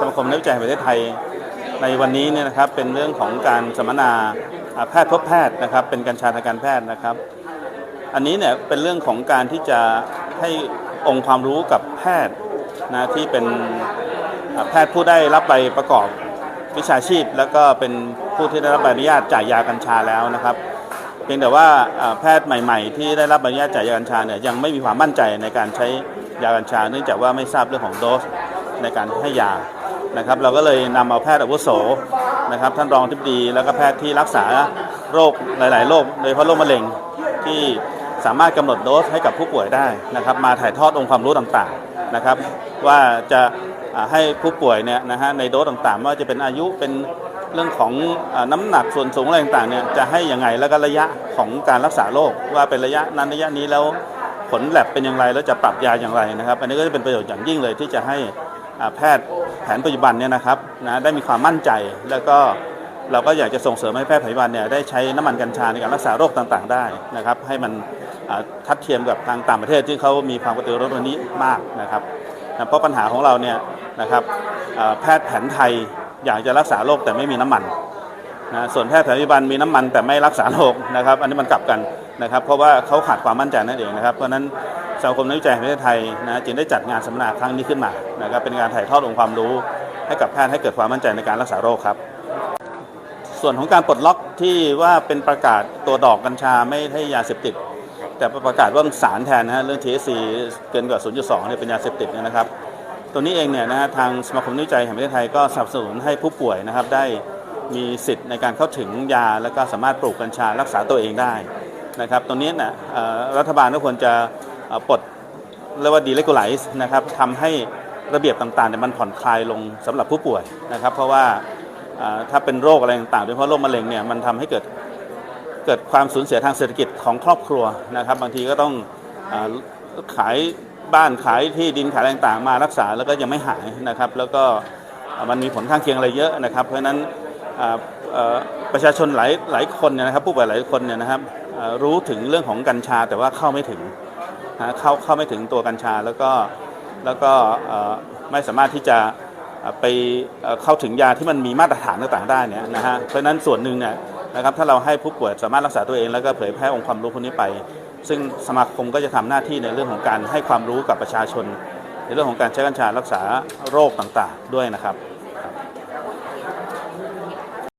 สมาคมนักวิจัยแห่งประเทศไทย ในวันนี้เนี่ยนะครับเป็นเรื่องของการสัมมนาแพทย์พบแพทย์นะครับ เป็นกัญชาทางการแพทย์นะครับ อันนี้เนี่ยเป็นเรื่องของการที่จะให้องค์ความรู้กับแพทย์นะที่เป็นแพทย์ผู้ได้รับใบประกอบวิชาชีพ แล้วก็เป็นผู้ที่ได้รับใบอนุญาตจ่ายยากัญชาแล้วนะครับเพียงแต่ว่าแพทย์ใหม่ ๆ ที่ได้รับใบอนุญาตจ่ายยากัญชาเนี่ยยังไม่มีความมั่นใจในการใช้ยากัญชา เนื่องจากว่าไม่ทราบเรื่องของโดสในการให้ยา นะครับ เราก็เลยนำเอาแพทย์อาวุโสนะครับ ท่านรองทิบดี แล้วก็แพทย์ที่รักษาโรคหลาย ๆ โรคโดยเฉพาะโรคมะเร็งที่สามารถกำหนดโดสให้กับผู้ป่วยได้นะครับ มาถ่ายทอดองค์ความรู้ต่างๆนะครับ ว่าจะให้ผู้ป่วยเนี่ยนะฮะในโดสต่างๆ ว่าจะเป็นอายุเป็นเรื่องของน้ำหนักส่วนสูงอะไรต่างๆเนี่ยจะให้ยังไงแล้วก็ระยะของการรักษาโรคว่าเป็นระยะนั้นระยะนี้แล้วผลแลบเป็นอย่างไรแล้วจะปรับยาอย่างไรนะครับ อันนี้ก็จะเป็นประโยชน์อย่างยิ่งเลยที่จะให้ แพทย์แผนปัจจุบันเนี่ยนะครับนะได้มีความมั่นใจแล้วก็เราก็อยากจะส่งเสริมให้แพทย์ปัจจุบันเนี่ยได้ใช้น้ำมันกัญชาในการรักษาโรคต่างๆ ได้นะครับ ให้มันทัดเทียมกับทางต่างประเทศที่เขามีความกระตือรือร้นนี้มากนะครับนะเพราะปัญหาของเราเนี่ยนะครับแพทย์แผนไทยอยากจะรักษาโรคแต่ไม่มีน้ำมันนะส่วนแพทย์แผนปัจจุบันมีน้ำมันแต่ไม่รักษาโรคนะครับ อันนี้มันกลับกันนะครับ เพราะว่าเขาขาดความมั่นใจนั่นเองนะครับ เพราะนั้น สมาคมนักวิจัยแห่งประเทศไทยนะจึงได้จัดงานสัมมนาครั้งนี้ขึ้นมานะครับเป็นการถ่ายทอดองค์ความรู้ให้กับแพทย์ให้เกิดความมั่นใจในการรักษาโรคครับ ส่วนของการปลดล็อกที่ว่าเป็นประกาศตัวดอกกัญชาไม่ให้ยาเสพติด แต่ประกาศว่าสารแทนนะฮะเรื่อง THC เกินกว่า 0.2เนี่ยเป็นยาเสพติดเนี่ยนะครับ ตัวนี้เองเนี่ยนะฮะทางสมาคมนักวิจัยแห่งประเทศไทยก็สนับสนุนให้ผู้ป่วยนะครับได้มีสิทธิ์ในการเข้าถึงยา แล้วก็สามารถปลูกกัญชารักษาตัวเองได้นะครับตรงนี้นะเอ่อรัฐบาลก็ควรจะ ปลดเรียกว่า deregularize นะครับทำให้ระเบียบต่างๆเนี่ยมันผ่อนคลายลงสำหรับผู้ป่วยนะครับ เพราะว่าถ้าเป็นโรคอะไรต่างๆโดยเฉพาะโรคมะเร็งเนี่ยมันทำให้เกิดเกิดความสูญเสียทางเศรษฐกิจของครอบครัวนะครับ บางทีก็ต้องอขายบ้านขายที่ดินขายอะไรต่างๆมารักษาแล้วก็ยังไม่หายนะครับ แล้วก็มันมีผลข้างเคียงอะไรเยอะนะครับ เพราะฉะนั้นประชาชนหลายหลายคนเนี่ยนะครับผู้ป่วยหลายคนเนี่ยนะครับรู้ถึงเรื่องของกัญชาแต่ว่าเข้าไม่ถึง นะเข้าเข้าไม่ถึงตัวกัญชาแล้วก็แล้วก็ไม่สามารถที่จะไปเข้าถึงยาที่มันมีมาตรฐานต่างๆได้เนี่ยนะฮะเพราะนั้นส่วนหนึ่งเนี่ยนะครับถ้าเราให้ผู้ป่วยสามารถรักษาตัวเอง แล้วก็เผยแพร่องค์ความรู้พวกนี้ไป ซึ่งสมาคมก็จะทำหน้าที่ในเรื่องของการให้ความรู้กับประชาชน ในเรื่องของการใช้กัญชารักษาโรคต่างๆ ด้วยนะครับ